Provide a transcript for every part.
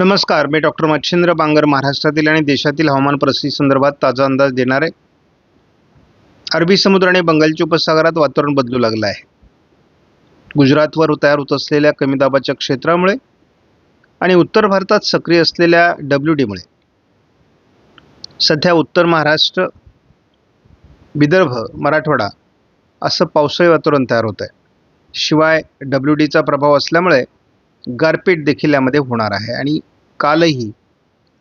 नमस्कार मी डॉक्टर मच्छिंद्र बांगर महाराष्ट्रातील आणि देशातील हवामान परिस्थिती संदर्भात ताजा अंदाज देणार आहे अरबी समुद्र आणि बंगालच्या उपसागरात वातावरण बदलू लागलं आहे. गुजरातवर तयार होत असलेल्या कमी दाबाच्या क्षेत्रामुळे आणि उत्तर भारतात सक्रिय असलेल्या डब्ल्यू डीमुळे सध्या उत्तर महाराष्ट्र विदर्भ मराठवाडा असं पावसाळी वातावरण तयार होत आहे. शिवाय डब्ल्यू डीचा प्रभाव असल्यामुळे गारपीट देखील यामध्ये होणार आहे आणि कालही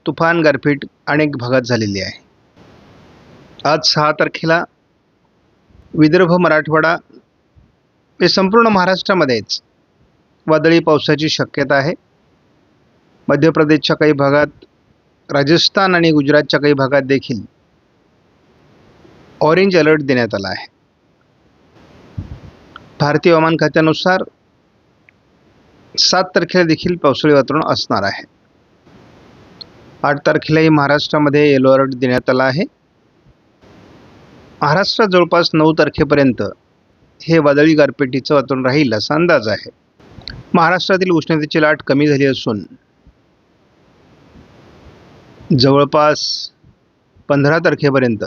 तुफान गारपीट अनेक भागात झालेली आहे. आज सहा तारखेला विदर्भ मराठवाडा हे संपूर्ण महाराष्ट्रामध्येच वादळी पावसाची शक्यता आहे. मध्य प्रदेशच्या काही भागात राजस्थान आणि गुजरातच्या काही भागात देखील ऑरेंज अलर्ट देण्यात आला आहे. भारतीय हवामान खात्यानुसार सात तारखेला देखील पावसाळी वातावरण असणार आहे. आठ तारखेलाही महाराष्ट्रामध्ये येलो अलर्ट देण्यात आला आहे. महाराष्ट्रात जवळपास नऊ तारखेपर्यंत हे वादळी गारपेटीचं वातावरण राहील असा अंदाज आहे. महाराष्ट्रातील उष्णतेची लाट कमी झाली असून जवळपास पंधरा तारखेपर्यंत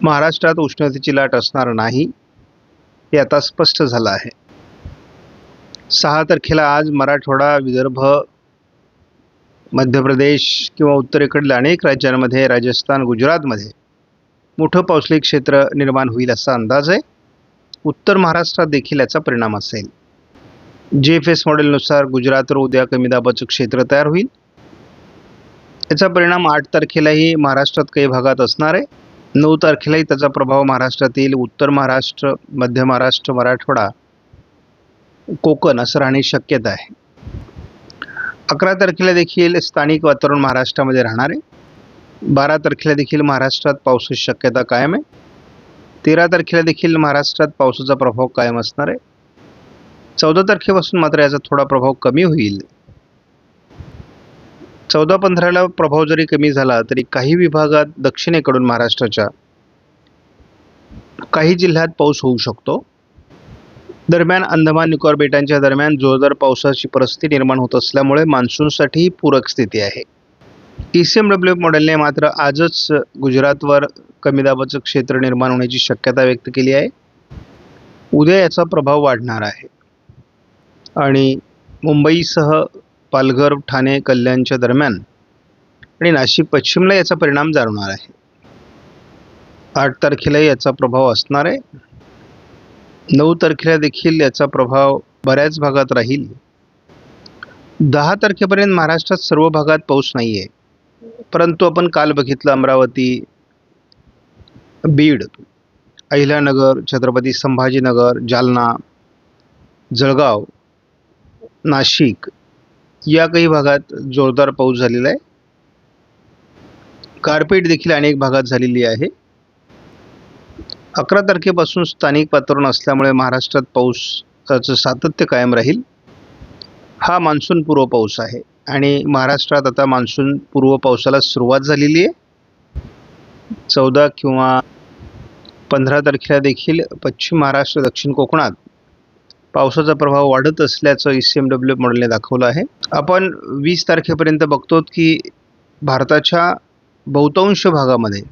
महाराष्ट्रात उष्णतेची लाट असणार नाही हे आता स्पष्ट झालं आहे. सहा तारखेला आज मराठवाडा विदर्भ मध्य प्रदेश किंवा उत्तरेकडल्या अनेक राज्यांमध्ये राजस्थान गुजरातमध्ये मोठं पावसाळी क्षेत्र निर्माण होईल असा अंदाज आहे. उत्तर महाराष्ट्रात देखील याचा परिणाम असेल. जे एफ एस मॉडेलनुसार गुजरातवर उद्या कमी दाबाचं क्षेत्र तयार होईल. याचा परिणाम आठ तारखेलाही महाराष्ट्रात काही भागात असणार आहे. नऊ तारखेलाही त्याचा प्रभाव महाराष्ट्रातील उत्तर महाराष्ट्र मध्य महाराष्ट्र मराठवाडा कोकण असं राहण्याची शक्यता आहे. अकरा तारखेला देखील स्थानिक वातावरण महाराष्ट्रामध्ये राहणार आहे. बारा तारखेला देखील महाराष्ट्रात पावसाची शक्यता कायम आहे. तेरा तारखेला देखील महाराष्ट्रात पावसाचा प्रभाव कायम असणार आहे. चौदा तारखेपासून मात्र याचा थोडा प्रभाव कमी होईल. चौदा पंधराला प्रभाव जरी कमी झाला तरी काही विभागात दक्षिणेकडून महाराष्ट्राच्या काही जिल्ह्यात पाऊस होऊ शकतो. दरम्यान अंदमान निकोबार बेटांच्या दरम्यान जोरदार पावसाची परिस्थिती निर्माण होत असल्यामुळे मान्सूनसाठी पूरक स्थिती आहे. ई सी एम डब्ल्यू मॉडेलने मात्र आजच गुजरातवर कमी दाबाचं क्षेत्र निर्माण होण्याची शक्यता व्यक्त केली आहे. उद्या याचा प्रभाव वाढणार आहे. आणि मुंबईसह पालघर ठाणे कल्याणच्या दरम्यान आणि नाशिक पश्चिमला याचा परिणाम जाणवणार आहे. आठ तारखेलाही याचा प्रभाव असणार आहे. नऊ तारखेला देखील याचा प्रभाव बऱ्याच भागात राहील. दहा तारखेपर्यंत महाराष्ट्रात सर्व भागात पाऊस नाही आहे परंतु आपण काल बघितलं अमरावती बीड अहिल्यानगर छत्रपती संभाजीनगर जालना जळगाव नाशिक या काही भागात जोरदार पाऊस झालेला आहे. गारपीट देखील अनेक भागात झालेली आहे. अकरा तारखेपासून स्थानिक वातावरण असल्यामुळे महाराष्ट्रात पाऊसाचं सातत्य कायम राहील. हा मान्सून पूर्व पाऊस आहे आणि महाराष्ट्रात आता मान्सून पूर्व पावसाला सुरुवात झालेली आहे. चौदा किंवा पंधरा तारखेला देखील पश्चिम महाराष्ट्र दक्षिण कोकणात पावसाचा प्रभाव वाढत असल्याचं ई सी एम डब्ल्यू मॉडेलने दाखवलं आहे. आपण वीस तारखेपर्यंत बघतो की भारताच्या बहुतांश भागामध्ये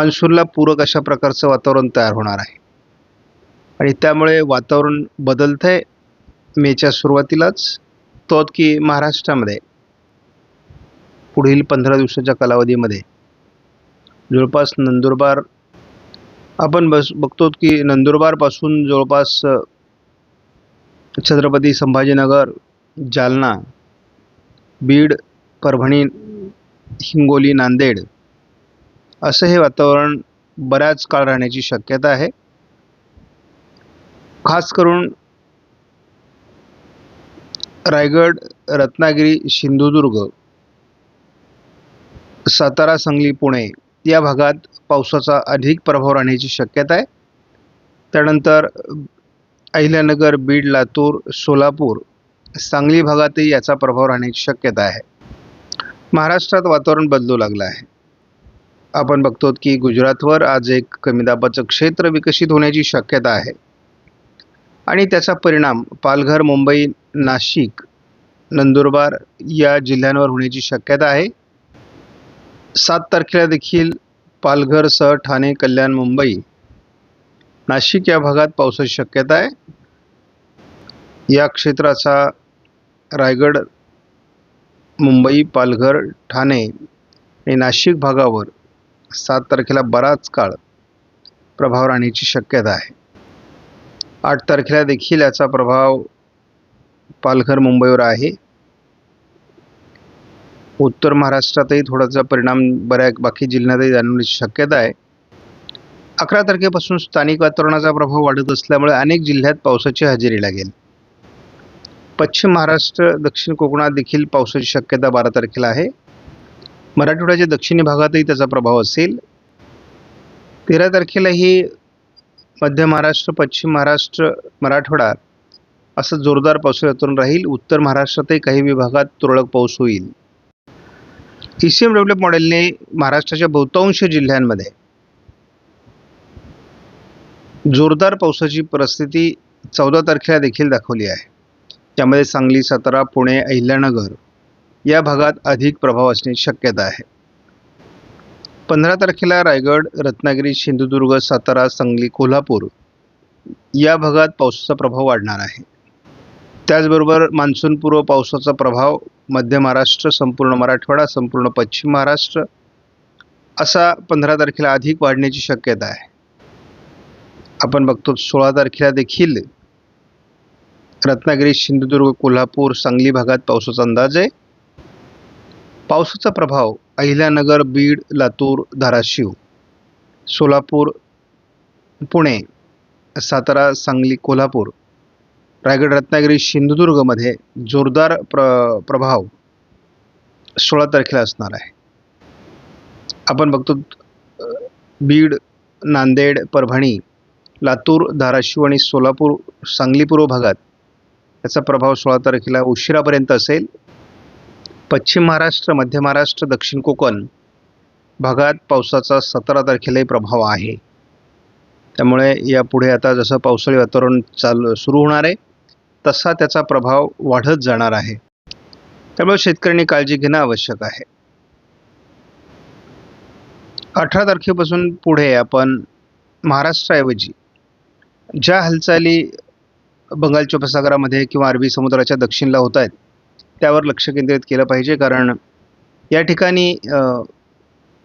मान्सूनला पूरक अशा प्रकारचं वातावरण तयार होणार आहे. आणि त्यामुळे वातावरण बदलतं आहे मेच्या सुरुवातीलाच. तो की महाराष्ट्रामध्ये. पुढील पंधरा दिवसाच्या कालावधीमध्ये. जवळपास नंदुरबार आपण बस बघतो की नंदुरबारपासून जवळपास छत्रपती संभाजीनगर जालना बीड परभणी हिंगोली नांदेड असं हे वातावरण बऱ्याच काळ राहण्याची शक्यता आहे. खास करून रायगड रत्नागिरी सिंधुदुर्ग सातारा सांगली पुणे या भागात पावसाचा अधिक प्रभाव राहण्याची शक्यता आहे. त्यानंतर अहिल्यानगर बीड लातूर सोलापूर सांगली भागातही याचा प्रभाव राहण्याची शक्यता आहे. महाराष्ट्रात वातावरण बदलू लागलं आहे. आपण बघतो की गुजरातवर आज एक कमी दाबाचं क्षेत्र विकसित होण्याची शक्यता आहे. आणि त्याचा परिणाम पालघर मुंबई नाशिक नंदुरबार या जिल्ह्यांवर होण्याची शक्यता आहे. सात तारखेला देखील पालघरसह ठाणे कल्याण मुंबई नाशिक या भागात पावसाची शक्यता आहे. या क्षेत्राचा रायगड मुंबई पालघर ठाणे आणि नाशिक भागावर सात तारखेला बराच काळ प्रभाव राहण्याची शक्यता आहे. आठ तारखेला देखील याचा प्रभाव पालघर मुंबईवर आहे. उत्तर महाराष्ट्रातही थोडासा परिणाम बऱ्या बाकी जिल्ह्यातही जाणवण्याची शक्यता आहे. अकरा तारखेपासून स्थानिक वातावरणाचा प्रभाव वाढत असल्यामुळे अनेक जिल्ह्यात पावसाची हजेरी लागेल. पश्चिम महाराष्ट्र दक्षिण कोकणात देखील पावसाची शक्यता बारा तारखेला आहे. मराठवाड्याच्या दक्षिणी भागातही त्याचा प्रभाव असेल. तेरा तारखेलाही मध्य महाराष्ट्र पश्चिम महाराष्ट्र मराठवाडा असं जोरदार पावसाळ्यातून राहील. उत्तर महाराष्ट्रातही काही विभागात तुरळक पाऊस होईल. ई सी एम डेव्हलप मॉडेलने महाराष्ट्राच्या बहुतांश जिल्ह्यांमध्ये जोरदार पावसाची परिस्थिती चौदा तारखेला देखील दाखवली आहे. त्यामध्ये सांगली सातारा पुणे अहिल्यानगर या भागात अधिक प्रभाव असण्याची शक्यता आहे. पंधरा तारखेला रायगड रत्नागिरी सिंधुदुर्ग सातारा सांगली कोल्हापूर या भागात पावसाचा प्रभाव वाढणार आहे. त्याचबरोबर मान्सूनपूर्व पावसाचा प्रभाव मध्य महाराष्ट्र संपूर्ण मराठवाडा संपूर्ण पश्चिम महाराष्ट्र असा पंधरा तारखेला अधिक वाढण्याची शक्यता आहे. आपण बघतो सोळा तारखेला देखील रत्नागिरी सिंधुदुर्ग कोल्हापूर सांगली भागात पावसाचा अंदाज आहे. पावसाचा प्रभाव अहिल्यानगर बीड लातूर धाराशिव सोलापूर पुणे सातारा सांगली कोल्हापूर रायगड रत्नागिरी सिंधुदुर्गमध्ये जोरदार प्र प्रभाव सोळा तारखेला असणार आहे. आपण बघतो बीड नांदेड परभणी लातूर धाराशिव आणि सोलापूर सांगली पूर्व भागात याचा प्रभाव सोळा तारखेला उशिरापर्यंत असेल. पश्चिम महाराष्ट्र मध्य महाराष्ट्र दक्षिण कोकण भागात पावसाचा सतरा तारखेलाही प्रभाव आहे. त्यामुळे यापुढे आता जसं पावसाळी वातावरण चालू सुरू होणार आहे तसा त्याचा प्रभाव वाढत जाणार आहे. त्यामुळे शेतकऱ्यांनी काळजी घेणं आवश्यक आहे. अठरा तारखेपासून पुढे आपण महाराष्ट्राऐवजी ज्या हालचाली बंगालच्या उपसागरामध्ये किंवा अरबी समुद्राच्या दक्षिणला होत आहेत त्यावर लक्ष केंद्रित केलं पाहिजे कारण या ठिकाणी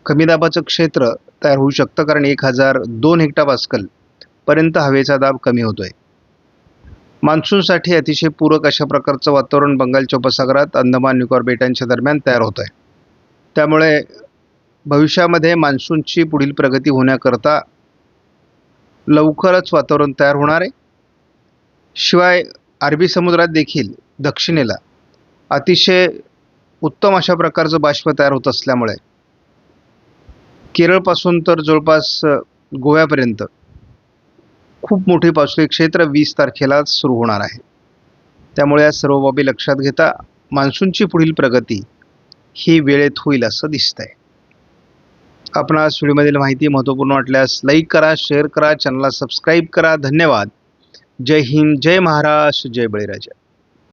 कमी दाबाचं क्षेत्र तयार होऊ शकतं कारण एक हजार दोन हेक्टापास्कल पर्यंत हवेचा दाब कमी होतोय. मान्सूनसाठी अतिशय पूरक अशा प्रकारचं वातावरण बंगालच्या उपसागरात अंदमान निकोबार बेटांच्या दरम्यान तयार होत आहे त्यामुळे भविष्यामध्ये मान्सूनची पुढील प्रगती होण्याकरता लवकरच वातावरण तयार होणार आहे. शिवाय अरबी समुद्रात देखील दक्षिणेला अतिशय उत्तम अशा प्रकारचं बाष्प तयार होत असल्यामुळे केरळपासून तर जवळपास गोव्यापर्यंत खूप मोठी पावसाळी क्षेत्र वीस तारखेला सुरू होणार आहे. त्यामुळे या सर्व बाबी लक्षात घेता मान्सूनची पुढील प्रगती ही वेळेत होईल असं दिसतंय. आपणास व्हिडिओमधील माहिती महत्त्वपूर्ण वाटल्यास लाईक करा शेअर करा चॅनलला सबस्क्राईब करा. धन्यवाद. जय हिंद जय महाराष्ट्र जय बळीराजा.